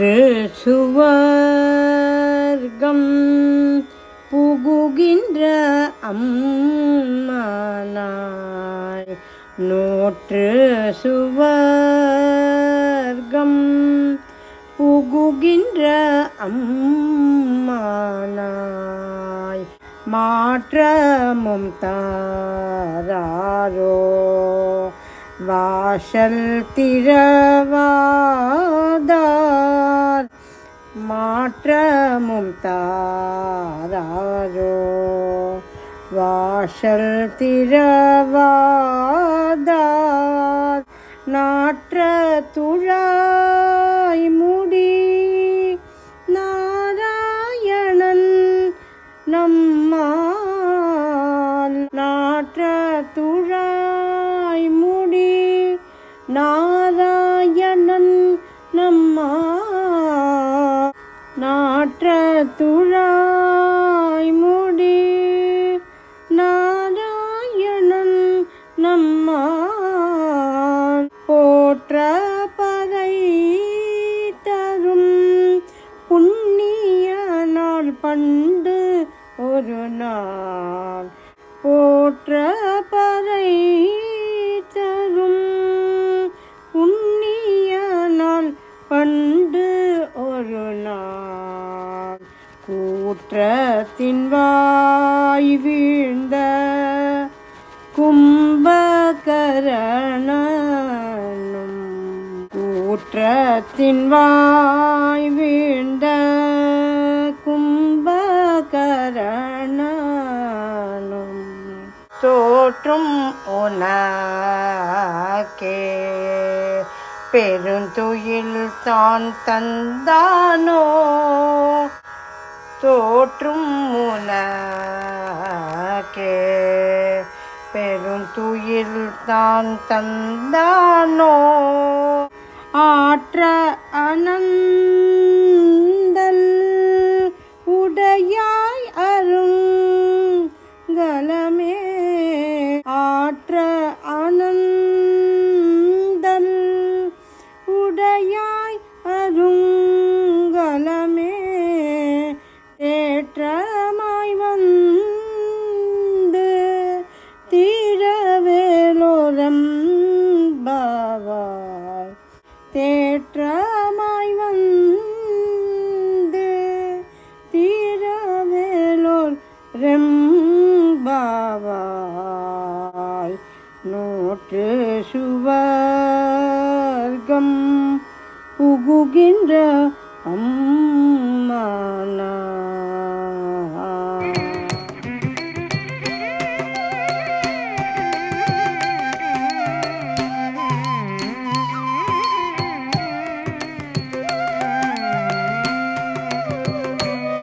சுற்று சுவர்க்கம் புகுகின்ற அம்மானாய். நூற்று சுவர்க்கம் புகுகின்ற அம்மானாய். மாற்றமும் தாராரோ வாசல் திரவா மாற்றமும் தாராரோ வாசல் திரவாதார் நாற்ற துழாய் முடி நாராயணன் நம்மால் நாற்ற துழாய் முடி நாராயணன் நம்மால் துழாய் முடி நாராயணன் நம்மான் போற்ற பகை தரும் புண்ணிய நாள் பண்டு ஒரு நாள். போற்ற பறை கூற்றத்தின் வாய் வீழ்ந்த கும்பகரணனும் கூற்றத்தின் வாய் வீழ்ந்த கும்பகரணனும் தோற்றும் உனக்கே. பெருந்துயில் தான் தந்தானோ? தோற்றும் உனக்கே. பெருந்துயில் தான் தந்தானோ? ஆற்ற அனந்தல் உடையாய் அருங்கலமே ஆற்ற தேற்றமாய் வந்து தீரவேலோர் ரெம்பாவாய். நோற்று சுவர்க்கம் புகுகின்ற அம்மா.